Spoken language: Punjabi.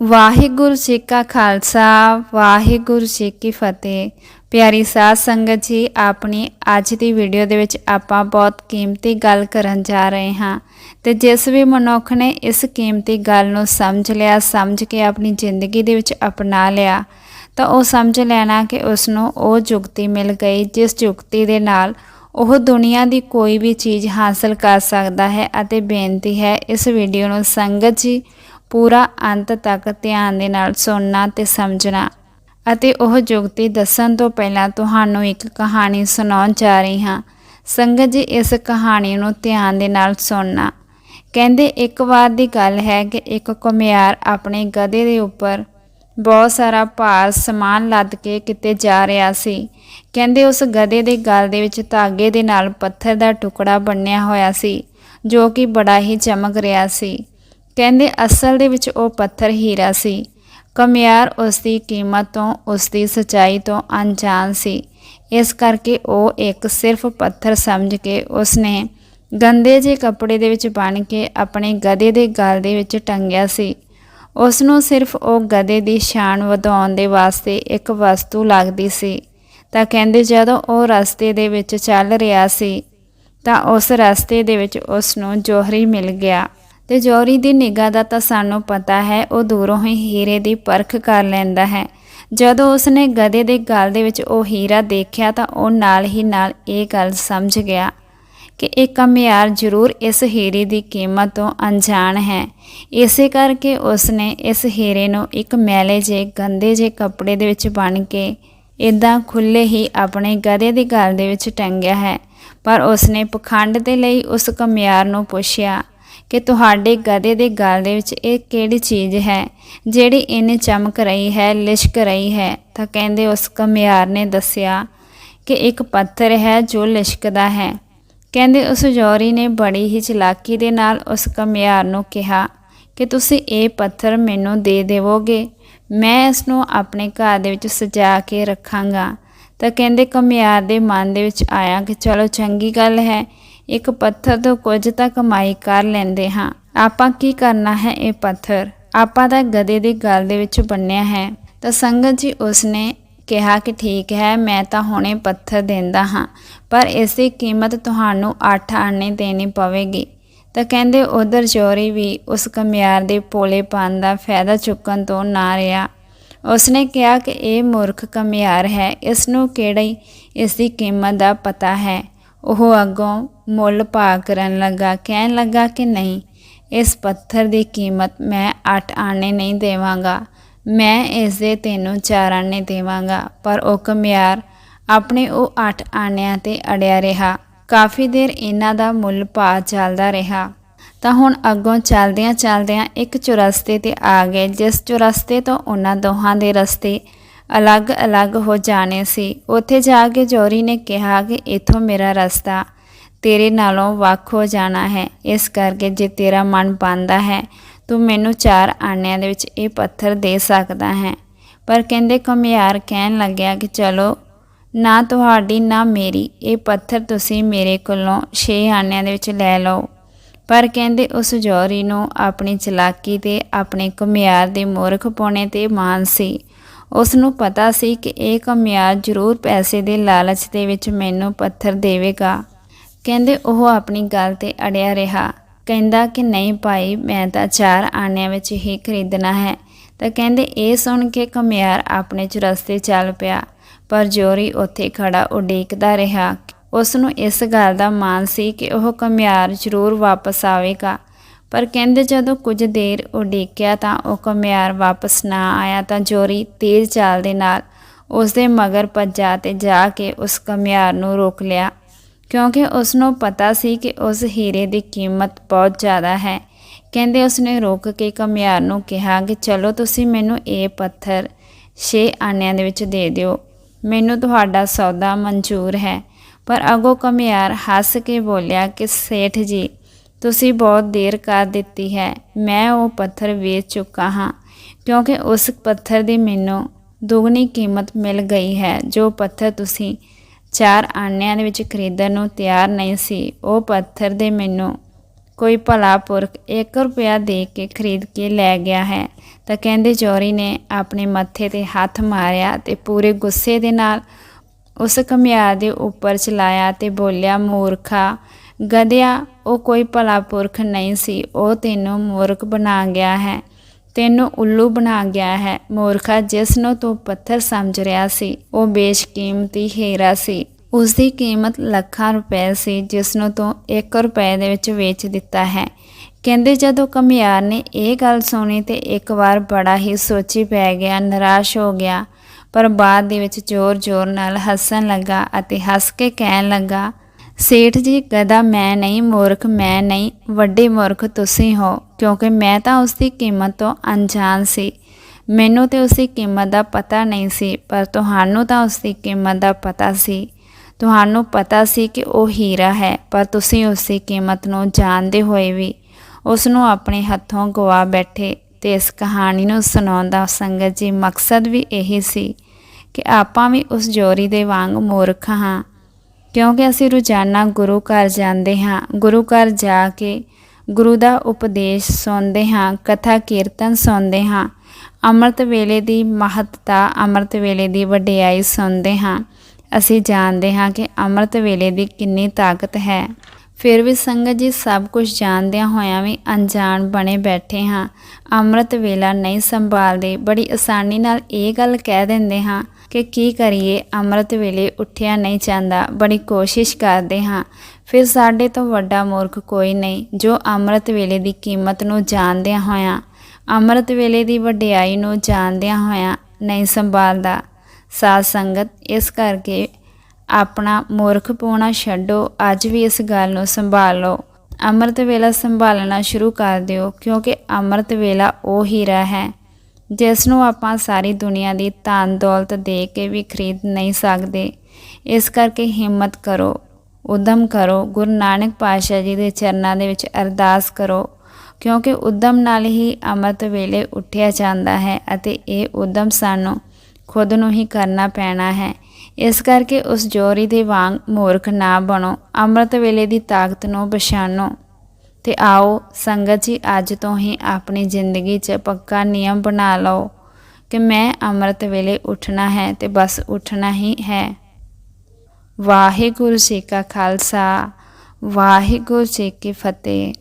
ਵਾਹਿਗੁਰੂ ਜੀ ਕਾ ਖਾਲਸਾ, ਵਾਹਿਗੁਰੂ ਜੀ ਕੀ ਫਤਿਹ। ਪਿਆਰੀ ਸਾਧ ਸੰਗਤ ਜੀ, ਆਪਣੀ ਅੱਜ ਦੀ ਵੀਡੀਓ ਦੇ ਵਿੱਚ ਆਪਾਂ ਬਹੁਤ ਕੀਮਤੀ ਗੱਲ ਕਰਨ ਜਾ ਰਹੇ ਹਾਂ ਤੇ ਜਿਸ ਵੀ ਮਨੁੱਖ ਨੇ ਇਸ ਕੀਮਤੀ ਗੱਲ ਨੂੰ ਸਮਝ ਲਿਆ, ਸਮਝ ਕੇ ਆਪਣੀ ਜ਼ਿੰਦਗੀ ਦੇ ਵਿੱਚ ਅਪਣਾ ਲਿਆ, ਤਾਂ ਉਹ ਸਮਝ ਲੈਣਾ ਕਿ ਉਸ ਨੂੰ ਉਹ ਜੁਗਤੀ ਮਿਲ ਗਈ ਜਿਸ ਜੁਗਤੀ ਦੇ ਨਾਲ ਉਹ ਦੁਨੀਆ ਦੀ ਕੋਈ ਵੀ ਚੀਜ਼ ਹਾਸਲ ਕਰ ਸਕਦਾ ਹੈ ਅਤੇ ਬੇਨਤੀ ਹੈ ਇਸ ਵੀਡੀਓ ਨੂੰ ਸੰਗਤ ਜੀ ਪੂਰਾ ਅੰਤ ਤੱਕ ਧਿਆਨ ਦੇ ਨਾਲ ਸੁਣਨਾ ਤੇ ਸਮਝਣਾ ਅਤੇ ਉਹ ਜੁਗਤੀ ਦੱਸਣ ਤੋਂ ਪਹਿਲਾਂ ਤੁਹਾਨੂੰ ਇੱਕ ਕਹਾਣੀ ਸੁਣਾਉਣ ਜਾ ਰਹੀ ਹਾਂ। ਸੰਗਤ ਜੀ, ਇਸ ਕਹਾਣੀ ਨੂੰ ਧਿਆਨ ਦੇ ਨਾਲ ਸੁਣਨਾ। ਕਹਿੰਦੇ, ਇੱਕ ਵਾਰ ਦੀ ਗੱਲ ਹੈ ਕਿ ਇੱਕ ਕੁਮਿਆਰ ਆਪਣੇ ਗਧੇ ਦੇ ਉੱਪਰ ਬਹੁਤ ਸਾਰਾ ਭਾਰ ਸਮਾਨ ਲੱਦ ਕੇ ਕਿਤੇ ਜਾ ਰਿਹਾ ਸੀ। ਕਹਿੰਦੇ, ਉਸ ਗਧੇ ਦੇ ਗਲ ਦੇ ਵਿੱਚ ਧਾਗੇ ਦੇ ਨਾਲ ਪੱਥਰ ਦਾ ਟੁਕੜਾ ਬੰਨਿਆ ਹੋਇਆ ਸੀ, ਜੋ ਕਿ ਬੜਾ ਹੀ ਚਮਕ ਰਿਹਾ ਸੀ। ਕਹਿੰਦੇ ਅਸਲ ਦੇ ਵਿੱਚ ਉਹ ਪੱਥਰ ਹੀਰਾ ਸੀ। ਕਮਿਆਰ ਉਸ ਦੀ ਕੀਮਤ ਤੋਂ, ਉਸ ਦੀ ਸਚਾਈ ਤੋਂ ਅਣਜਾਣ ਸੀ। ਇਸ ਕਰਕੇ ਉਹ ਇੱਕ ਸਿਰਫ ਪੱਥਰ ਸਮਝ ਕੇ ਉਸਨੇ ਗੰਦੇ ਜਿਹੇ ਕੱਪੜੇ ਦੇ ਵਿੱਚ ਬਣ ਕੇ ਆਪਣੇ ਗਧੇ ਦੇ ਗਲ ਦੇ ਵਿੱਚ ਟੰਗਿਆ ਸੀ। ਉਸ ਨੂੰ ਸਿਰਫ ਉਹ ਗਧੇ ਦੀ ਸ਼ਾਨ ਵਧਾਉਣ ਦੇ ਵਾਸਤੇ ਇੱਕ ਵਸਤੂ ਲੱਗਦੀ ਸੀ। ਤਾਂ ਕਹਿੰਦੇ ਜਦੋਂ ਉਹ ਰਸਤੇ ਦੇ ਵਿੱਚ ਚੱਲ ਰਿਹਾ ਸੀ, ਤਾਂ ਉਸ ਰਸਤੇ ਦੇ ਵਿੱਚ ਉਸ ਨੂੰ ਜੋਹਰੀ ਮਿਲ ਗਿਆ। ਤੇ ਜੋਹਰੀ ਦੀ ਨਿਗਾਹ ਦਾ ਤਾਂ ਸਾਨੂੰ ਪਤਾ ਹੈ, ਉਹ ਦੂਰੋਂ ਹੀ ਹੀਰੇ ਦੀ ਪਰਖ ਕਰ ਲੈਂਦਾ ਹੈ। ਜਦੋਂ ਉਸਨੇ ਗਧੇ ਦੇ ਗਲ ਦੇ ਵਿੱਚ ਉਹ ਹੀਰਾ ਦੇਖਿਆ ਤਾਂ ਉਹ ਨਾਲ ਹੀ ਨਾਲ ਇਹ ਗੱਲ ਸਮਝ ਗਿਆ ਕਿ ਇਹ ਕਮਿਆਰ ਜ਼ਰੂਰ ਇਸ ਹੀਰੇ ਦੀ ਕੀਮਤ ਤੋਂ ਅਣਜਾਣ ਹੈ। ਇਸੇ ਕਰਕੇ ਉਸਨੇ ਇਸ ਹੀਰੇ ਨੂੰ ਇੱਕ ਮੈਲੇ ਜੇ ਗੰਦੇ ਜੇ ਕੱਪੜੇ ਦੇ ਵਿੱਚ ਬਣ ਕੇ ਇਦਾਂ ਖੁੱਲੇ ਹੀ ਆਪਣੇ ਗਧੇ ਦੀ ਗਲ ਦੇ ਵਿੱਚ ਟੰਗਿਆ ਹੈ। ਪਰ ਉਸਨੇ ਪਖੰਡ ਦੇ ਲਈ ਉਸ ਕਮਿਆਰ ਨੂੰ ਪੁੱਛਿਆ ਕਿ ਤੁਹਾਡੇ ਗਧੇ ਦੇ ਗਲ ਦੇ ਵਿੱਚ ਇਹ ਕਿਹੜੀ ਚੀਜ਼ ਹੈ? ਜਿਹੜੀ ਇੰਨੀ ਚਮਕ ਰਹੀ ਹੈ, ਲਿਸ਼ਕ ਰਹੀ ਹੈ, ਤਾਂ ਕਹਿੰਦੇ ਉਸ ਕਮਿਆਰ ਨੇ ਦੱਸਿਆ ਕਿ ਇੱਕ ਪੱਥਰ ਹੈ ਜੋ ਲਿਸ਼ਕਦਾ ਹੈ। ਕਹਿੰਦੇ ਉਸ ਜੋਰੀ ਨੇ ਬੜੀ ਹੀ ਚਲਾਕੀ ਦੇ ਨਾਲ ਉਸ ਕਮਿਆਰ ਨੂੰ ਕਿਹਾ ਕਿ ਤੁਸੀਂ ਇਹ ਪੱਥਰ ਮੈਨੂੰ ਦੇ ਦੇਵੋਗੇ। ਮੈਂ ਇਸ ਨੂੰ ਆਪਣੇ ਘਰ ਦੇ ਵਿੱਚ ਸਜਾ ਕੇ ਰੱਖਾਂਗਾ। ਤਾਂ ਕਹਿੰਦੇ ਕਮਿਆਰ ਦੇ ਮਨ ਦੇ ਵਿੱਚ ਆਇਆ ਕਿ ਚਲੋ ਚੰਗੀ ਗੱਲ ਹੈ ਇੱਕ ਪੱਥਰ ਤੋਂ ਕੁਝ ਤਾਂ ਕਮਾਈ ਕਰ ਲੈਂਦੇ ਹਾਂ। ਆਪਾਂ ਕੀ ਕਰਨਾ ਹੈ ਇਹ ਪੱਥਰ? ਆਪਾਂ ਤਾਂ ਗਦੇ ਦੀ ਗੱਲ ਦੇ ਵਿੱਚ ਬੰਨਿਆ ਹੈ। ਤਾਂ ਸੰਗਤ ਜੀ ਉਸਨੇ ਕਿਹਾ ਕਿ ਠੀਕ ਹੈ, ਮੈਂ ਤਾਂ ਹੁਣੇ ਪੱਥਰ ਦਿੰਦਾ ਹਾਂ, ਪਰ ਇਸ ਦੀ ਕੀਮਤ ਤੁਹਾਨੂੰ 8 ਆਨੇ ਦੇਣੀ ਪਵੇਗੀ। ਤਾਂ ਕਹਿੰਦੇ ਉਧਰ ਜੋਰੀ ਵੀ ਉਸ ਕਮਿਆਰ ਦੇ ਪੋਲੇਪਨ ਦਾ ਫਾਇਦਾ ਚੁੱਕਣ ਤੋਂ ਨਾ ਰਿਹਾ। ਉਸਨੇ ਕਿਹਾ ਕਿ ਇਹ ਮੂਰਖ ਕਮਿਆਰ ਹੈ, ਇਸ ਨੂੰ ਕਿਹੜੀ ਇਸ ਦੀ ਕੀਮਤ ਦਾ ਪਤਾ ਹੈ? ਉਹ ਅੱਗੋਂ ਮੁੱਲ ਭਾਅ ਕਰਨ ਲੱਗਾ, ਕਹਿਣ ਲੱਗਾ ਕਿ ਨਹੀਂ, ਇਸ ਪੱਥਰ ਦੀ ਕੀਮਤ ਮੈਂ 8 ਆਨੇ ਨਹੀਂ ਦੇਵਾਂਗਾ। ਮੈਂ ਇਸ ਦੇ ਤੈਨੂੰ 4 ਆਨੇ ਦੇਵਾਂਗਾ, ਪਰ ਉਹ ਕਮਿਆਰ ਆਪਣੇ ਉਹ 8 ਆਨਿਆਂ ਤੇ ਅੜਿਆ ਰਿਹਾ। ਕਾਫੀ ਦੇਰ ਇਹਨਾਂ ਦਾ ਮੁੱਲ ਭਾਅ ਚੱਲਦਾ ਰਿਹਾ। ਤਾਂ ਹੁਣ ਅੱਗੋਂ ਚੱਲਦਿਆਂ ਚੱਲਦਿਆਂ ਇੱਕ ਚੁਰਸਤੇ ਤੇ ਆ ਗਏ, ਜਿਸ ਚੁਰਸਤੇ ਤੋਂ ਉਹਨਾਂ ਦੋਹਾਂ ਦੇ ਰਸਤੇ ਅਲੱਗ-ਅਲੱਗ ਹੋ ਜਾਣੇ ਸੀ। ਉੱਥੇ ਜਾ ਕੇ ਜੋਰੀ ਨੇ ਕਿਹਾ ਕਿ ਇਥੋਂ ਮੇਰਾ ਰਸਤਾ ਤੇਰੇ ਨਾਲੋਂ ਵੱਖ ਹੋ ਜਾਣਾ ਹੈ। ਇਸ ਕਰਕੇ ਜੇ ਤੇਰਾ ਮਨ ਪਾਉਂਦਾ ਹੈ, ਤੂੰ ਮੈਨੂੰ ਚਾਰ ਆਣਿਆਂ ਦੇ ਵਿੱਚ ਇਹ ਪੱਥਰ ਦੇ ਸਕਦਾ ਹੈ। ਪਰ ਕਹਿੰਦੇ ਕਮਿਆਰ ਕਹਿਣ ਲੱਗਿਆ ਕਿ ਚਲੋ, ਨਾ ਤੁਹਾਡੀ, ਨਾ ਮੇਰੀ, ਇਹ ਪੱਥਰ ਤੁਸੀਂ ਮੇਰੇ ਕੋਲੋਂ 6 ਆਣਿਆਂ ਦੇ ਵਿੱਚ ਲੈ ਲਓ। ਪਰ ਕਹਿੰਦੇ ਉਸ ਜੋਰੀ ਨੂੰ ਆਪਣੀ ਚਲਾਕੀ ਤੇ ਆਪਣੇ ਕਮਿਆਰ ਦੇ ਮੂਰਖ ਪਾਉਣੇ ਤੇ ਮਾਨ ਸੀ। ਉਸ ਨੂੰ ਪਤਾ ਸੀ ਕਿ ਇਹ ਕਮਿਆਰ ਜ਼ਰੂਰ ਪੈਸੇ ਦੇ ਲਾਲਚ ਦੇ ਵਿੱਚ ਮੈਨੂੰ ਪੱਥਰ ਦੇਵੇਗਾ। ਕਹਿੰਦੇ ਉਹ ਆਪਣੀ ਗੱਲ ਤੇ ਅੜਿਆ ਰਿਹਾ। ਕਹਿੰਦਾ ਕਿ ਨਹੀਂ ਭਾਈ, ਮੈਂ ਤਾਂ ਚਾਰ ਆਣਿਆਂ ਵਿੱਚ ਹੀ ਖਰੀਦਣਾ ਹੈ। ਤਾਂ ਕਹਿੰਦੇ ਇਹ ਸੁਣ ਕੇ ਕਮਿਆਰ ਆਪਣੇ ਚੁਰਸਤੇ ਚੱਲ ਪਿਆ। ਪਰ ਜੋਰੀ ਉੱਥੇ ਖੜਾ ਉਡੀਕਦਾ ਰਿਹਾ। ਉਸ ਨੂੰ ਇਸ ਗੱਲ ਦਾ ਮਾਣ ਸੀ ਕਿ ਉਹ ਕਮਿਆਰ ਜ਼ਰੂਰ ਵਾਪਸ ਆਵੇਗਾ। ਪਰ ਕਹਿੰਦੇ ਜਦੋਂ ਕੁਝ ਦੇਰ ਉਡੀਕਿਆ ਤਾਂ ਉਹ ਕਮਿਆਰ ਵਾਪਸ ਨਾ ਆਇਆ ਤਾਂ ਜੋਰੀ ਤੇਜ਼ ਚਾਲ ਦੇ ਨਾਲ ਉਸ ਦੇ ਮਗਰ ਭੱਜਾ ਤੇ ਜਾ ਕੇ ਉਸ ਕਮਿਆਰ ਨੂੰ ਰੋਕ ਲਿਆ। ਕਿਉਂਕਿ ਉਸ ਨੂੰ ਪਤਾ ਸੀ ਕਿ ਉਸ ਹੀਰੇ ਦੀ ਕੀਮਤ ਬਹੁਤ ਜ਼ਿਆਦਾ ਹੈ। ਕਹਿੰਦੇ ਉਸ ਨੇ ਰੋਕ ਕੇ ਕਮਿਆਰ ਨੂੰ ਕਿਹਾ ਕਿ ਚਲੋ ਤੁਸੀਂ ਮੈਨੂੰ ਇਹ ਪੱਥਰ 6 ਆਨਿਆਂ ਦੇ ਵਿੱਚ ਦੇ ਦਿਓ। ਮੈਨੂੰ ਤੁਹਾਡਾ ਸੌਦਾ ਮਨਜ਼ੂਰ ਹੈ। ਪਰ ਅਗੋ ਕਮਿਆਰ ਹੱਸ ਕੇ ਬੋਲਿਆ ਕਿ ਸੇਠ ਜੀ ਤੁਸੀਂ ਬਹੁਤ ਦੇਰ ਕਰ ਦਿੱਤੀ ਹੈ, ਮੈਂ ਉਹ ਪੱਥਰ ਵੇਚ ਚੁੱਕਾ ਹਾਂ, ਕਿਉਂਕਿ ਉਸ ਪੱਥਰ ਦੀ ਮੈਨੂੰ ਦੁੱਗਣੀ ਕੀਮਤ ਮਿਲ ਗਈ ਹੈ, ਜੋ ਪੱਥਰ ਤੁਸੀਂ ਚਾਰ ਆਨਿਆਂ ਦੇ ਵਿੱਚ ਖਰੀਦਣ ਨੂੰ ਤਿਆਰ ਨਹੀਂ ਸੀ, ਉਹ ਪੱਥਰ ਦੇ ਮੈਨੂੰ ਕੋਈ ਭਲਾ ਪੁਰਖ 1 ਰੁਪਿਆ ਦੇ ਕੇ ਖਰੀਦ ਕੇ ਲੈ ਗਿਆ ਹੈ, ਤਾਂ ਕਹਿੰਦੇ ਜੋਰੀ ਨੇ ਆਪਣੇ ਮੱਥੇ ਤੇ ਹੱਥ ਮਾਰਿਆ ਤੇ ਪੂਰੇ ਗੁੱਸੇ ਦੇ ਨਾਲ ਉਸ ਘੁਮਿਆਰ ਦੇ ਉੱਪਰ ਚਲਾਇਆ ਤੇ ਬੋਲਿਆ, ਮੂਰਖਾ ਗਧਿਆ, ਉਹ ਕੋਈ ਭਲਾ ਪੁਰਖ ਨਹੀਂ ਸੀ, ਉਹ ਤੈਨੂੰ ਮੂਰਖ ਬਣਾ ਗਿਆ ਹੈ। ਤੈਨੂੰ ਉੱਲੂ ਬਣਾ ਗਿਆ ਹੈ। ਮੂਰਖਾ ਜਿਸ ਨੂੰ ਤੂੰ ਪੱਥਰ ਸਮਝ ਰਿਹਾ ਸੀ, ਉਹ ਬੇਸ਼ਕੀਮਤੀ ਹੀਰਾ ਸੀ। ਉਸ ਦੀ ਕੀਮਤ ਲੱਖਾਂ ਰੁਪਏ ਸੀ, ਜਿਸ ਨੂੰ ਤੂੰ 1 ਰੁਪਏ ਦੇ ਵਿੱਚ ਵੇਚ ਦਿੱਤਾ ਹੈ। ਕਹਿੰਦੇ ਜਦੋਂ ਕਮਿਆਰ ਨੇ ਇਹ ਗੱਲ ਸੁਣੀ ਤੇ ਇੱਕ ਵਾਰ ਬੜਾ ਹੀ ਸੋਚੀ ਪੈ ਗਿਆ, ਨਿਰਾਸ਼ ਹੋ ਗਿਆ। ਪਰ ਬਾਅਦ ਦੇ ਵਿੱਚ ਜ਼ੋਰ-ਜ਼ੋਰ ਨਾਲ ਹੱਸਣ ਲੱਗਾ ਅਤੇ ਹੱਸ ਕੇ ਕਹਿਣ ਲੱਗਾ ਸੇਠ ਜੀ ਗਦਾ ਮੈਂ ਨਹੀਂ, ਮੂਰਖ ਮੈਂ ਨਹੀਂ, ਵੱਡੇ ਮੂਰਖ ਤੁਸੀਂ ਹੋ, ਕਿਉਂਕਿ ਮੈਂ ਤਾਂ ਉਸ ਦੀ ਕੀਮਤ ਤੋਂ ਅਣਜਾਣ ਸੀ। ਮੈਨੂੰ ਤੇ ਉਸ ਦੀ ਕੀਮਤ ਦਾ ਪਤਾ ਨਹੀਂ ਸੀ, ਪਰ ਤੁਹਾਨੂੰ ਤਾਂ ਉਸ ਦੀ ਕੀਮਤ ਦਾ ਪਤਾ ਸੀ। ਤੁਹਾਨੂੰ ਪਤਾ ਸੀ ਕਿ ਉਹ ਹੀਰਾ ਹੈ, ਪਰ ਤੁਸੀਂ ਉਸ ਦੀ ਕੀਮਤ ਨੂੰ ਜਾਣਦੇ ਹੋਏ ਵੀ ਉਸ ਨੂੰ ਆਪਣੇ ਹੱਥੋਂ ਗਵਾ ਬੈਠੇ ਤੇ ਇਸ ਕਹਾਣੀ ਨੂੰ ਸੁਣਾਉਣ ਦਾ ਸੰਗਤ ਜੀ ਮਕਸਦ ਵੀ ਇਹੀ ਸੀ ਕਿ ਆਪਾਂ ਵੀ ਉਸ ਜੋਰੀ ਦੇ ਵਾਂਗ ਮੂਰਖ ਹਾਂ। ਕਿਉਂਕਿ ਅਸੀਂ ਰੋਜ਼ਾਨਾ ਗੁਰੂ ਘਰ ਜਾਂਦੇ ਹਾਂ, ਗੁਰੂ ਘਰ ਜਾ ਕੇ ਗੁਰੂ ਦਾ ਉਪਦੇਸ਼ ਸੁਣਦੇ ਹਾਂ, ਕਥਾ ਕੀਰਤਨ ਸੁਣਦੇ ਹਾਂ, ਅੰਮ੍ਰਿਤ ਵੇਲੇ ਦੀ ਮਹੱਤਤਾ, ਅੰਮ੍ਰਿਤ ਵੇਲੇ ਦੀ ਵਡਿਆਈ ਸੁਣਦੇ ਹਾਂ। ਅਸੀਂ ਜਾਣਦੇ ਹਾਂ ਕਿ ਅੰਮ੍ਰਿਤ ਵੇਲੇ ਦੀ ਕਿੰਨੀ ਤਾਕਤ ਹੈ। ਫਿਰ ਵੀ ਸੰਗਤ ਜੀ ਸਭ ਕੁਝ ਜਾਣਦਿਆਂ ਹੋਇਆਂ ਵੀ ਅਣਜਾਣ ਬਣੇ ਬੈਠੇ ਹਾਂ। ਅੰਮ੍ਰਿਤ ਵੇਲਾ ਨਹੀਂ ਸੰਭਾਲਦੇ। ਬੜੀ ਆਸਾਨੀ ਨਾਲ ਇਹ ਗੱਲ ਕਹਿ ਦਿੰਦੇ ਹਾਂ ਕਿ ਕੀ ਕਰੀਏ? ਅੰਮ੍ਰਿਤ ਵੇਲੇ ਉੱਠਿਆ ਨਹੀਂ ਜਾਂਦਾ। ਬੜੀ ਕੋਸ਼ਿਸ਼ ਕਰਦੇ ਹਾਂ। ਫਿਰ ਸਾਡੇ ਤੋਂ ਵੱਡਾ ਮੂਰਖ ਕੋਈ ਨਹੀਂ, ਜੋ ਅੰਮ੍ਰਿਤ ਵੇਲੇ ਦੀ ਕੀਮਤ ਨੂੰ ਜਾਣਦਿਆਂ ਹੋਇਆਂ, ਅੰਮ੍ਰਿਤ ਵੇਲੇ ਦੀ ਵਡਿਆਈ ਨੂੰ ਜਾਣਦਿਆਂ ਹੋਇਆਂ ਨਹੀਂ ਸੰਭਾਲਦਾ। ਸਾਧ ਸੰਗਤ, ਇਸ ਕਰਕੇ ਆਪਣਾ ਮੂਰਖ ਪੋਣਾ ਛੱਡੋ। ਅੱਜ ਵੀ ਇਸ ਗੱਲ ਨੂੰ ਸੰਭਾਲ ਲਓ। ਅੰਮ੍ਰਿਤ ਵੇਲਾ ਸੰਭਾਲਣਾ ਸ਼ੁਰੂ ਕਰ ਦਿਓ, ਕਿਉਂਕਿ ਅੰਮ੍ਰਿਤ ਵੇਲਾ ਉਹ ਹੀਰਾ ਹੈ। ਜਿਸ ਨੂੰ ਆਪਾਂ ਸਾਰੀ ਦੁਨੀਆ ਦੀ ਧਨ ਦੌਲਤ ਦੇ ਕੇ ਵੀ ਖਰੀਦ ਨਹੀਂ ਸਕਦੇ। ਇਸ ਕਰਕੇ ਹਿੰਮਤ ਕਰੋ, ਉਦਮ ਕਰੋ, ਗੁਰੂ ਨਾਨਕ ਪਾਤਸ਼ਾਹ ਜੀ ਦੇ ਚਰਨਾਂ ਦੇ ਵਿੱਚ ਅਰਦਾਸ ਕਰੋ, ਕਿਉਂਕਿ ਉਦਮ ਨਾਲ ਹੀ ਅੰਮ੍ਰਿਤ ਵੇਲੇ ਉੱਠਿਆ ਜਾਂਦਾ ਹੈ ਅਤੇ ਇਹ ਉਦਮ ਸਾਨੂੰ ਖੁਦ ਨੂੰ ਹੀ ਕਰਨਾ ਪੈਣਾ ਹੈ। ਇਸ ਕਰਕੇ ਉਸ ਜੋਰੀ ਦੇ ਵਾਂਗ ਮੂਰਖ ਨਾ ਬਣੋ, ਅੰਮ੍ਰਿਤ ਵੇਲੇ ਦੀ ਤਾਕਤ ਨੂੰ ਪਛਾਣੋ। ਤੇ ਆਓ ਸੰਗਤ ਜੀ, ਅੱਜ ਤੋਂ ਹੀ ਆਪਣੀ ਜ਼ਿੰਦਗੀ 'ਚ ਪੱਕਾ ਨਿਯਮ ਬਣਾ ਲਓ ਕਿ ਮੈਂ ਅੰਮ੍ਰਿਤ ਵੇਲੇ ਉੱਠਣਾ ਹੈ ਤੇ ਬਸ ਉੱਠਣਾ ਹੀ ਹੈ। ਵਾਹਿਗੁਰੂ ਜੀ ਕਾ ਖਾਲਸਾ, ਵਾਹਿਗੁਰੂ ਜੀ ਕੀ ਫਤਿਹ।